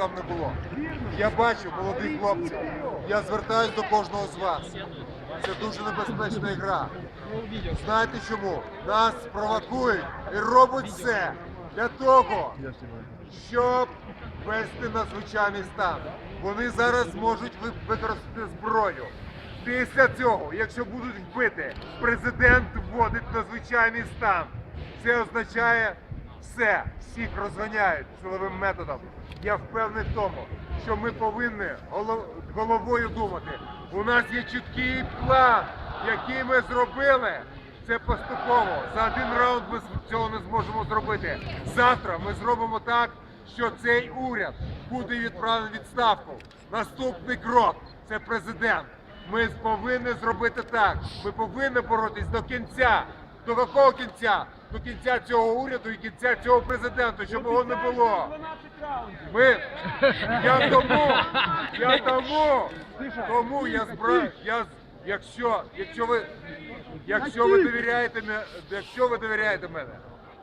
там не було. Я бачу молодих хлопців. Я звертаюсь до кожного з вас. Це дуже небезпечна гра. Знаєте чому? Нас провокують і роблять все для того, щоб ввести надзвичайний стан. Вони зараз можуть ви- використати зброю. Після цього, якщо будуть вбити, президент вводить надзвичайний стан. Це означає все, всіх розганяють силовим методом. Я впевнений в тому, що ми повинні головою думати. У нас є чіткий план, який ми зробили. Це поступово. За один раунд ми цього не зможемо зробити. Завтра ми зробимо так, що цей уряд буде відправлений відставку. Наступний крок це президент. Ми повинні зробити так. Ми повинні боротись до кінця. До якого кінця? До кінця цього уряду і кінця цього президента, щоб його не було. Ми я тому, я тому, тому я збираю. Я якщо, якщо ви, якщо ви довіряєте мене, якщо ви довіряєте мене,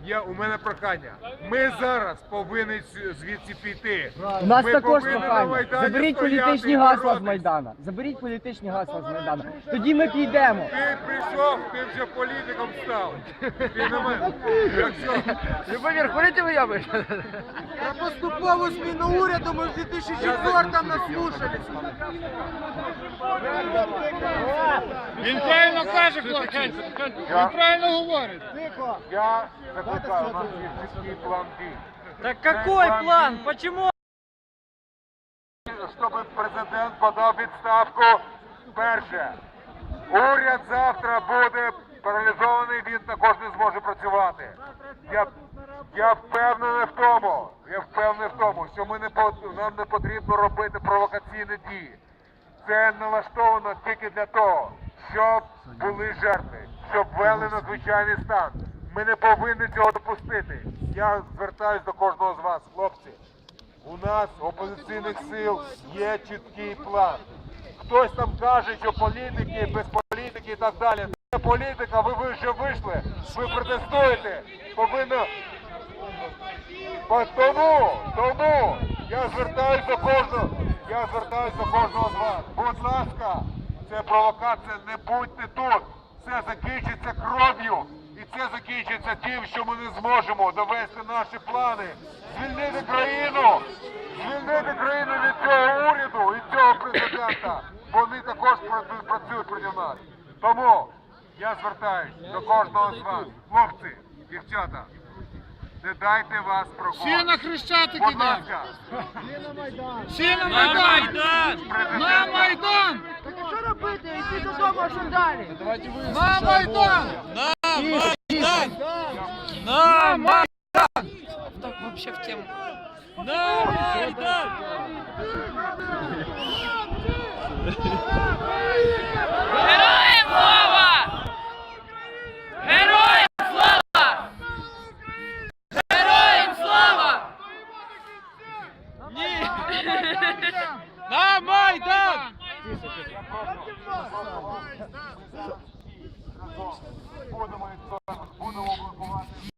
я у мене прохання. Ми зараз повинні звідси піти. У нас Ми також повинні на прохання. Майдані Заберіть стояти політичні гасла з боротись. Майдана. Заберіть політичні гасла з Майдана. Тоді ми підемо. Ти прийшов, ти вже політиком став. Ти на мене. Якщо Любомир? Про поступову зміну уряду ми в 2004 наслушались. Він правильно каже, хлопці. Він правильно говорить. я закликаю, у нас є чіткий план дій. Так какой план? Почему? Щоб президент подав відставку перше. Уряд завтра буде паралізований, він також не зможе працювати. Я, я впевнений в тому, я впевнений в тому, що ми не по- нам не потрібно робити провокаційні дії. Це налаштовано тільки для того, щоб були жертви, щоб ввели надзвичайний стан. Ми не повинні цього допустити. Я звертаюсь до кожного з вас, хлопці. У нас опозиційних сил є чіткий план. Хтось там каже, що політики без політики і так далі. Це політика, ви, вже вийшли, ви протестуєте. Повинно. Тому, тому я звертаюсь до кожного. Я звертаюсь до кожного з вас. Будь ласка, це провокація, не будьте тут. Це закінчиться кров'ю. Закінчиться тим, що ми не зможемо довести наші плани. Звільнити країну! Звільнити країну від цього уряду і цього президента. Вони також працюють проти нас. Тому я звертаюсь до кожного з вас. Хлопці, дівчата, не дайте вас Всі на прокон. Хрещатик Будь ласка, Всі на. Майдан! На Майдан. Так що робити? Йти додому, а що далі? На Майдан. На Майдан! На Майдан! Так вообще в тему. На Майдан! Героям слава! Героям слава! Героям слава! Ні! На Майдан! будемо блокувати.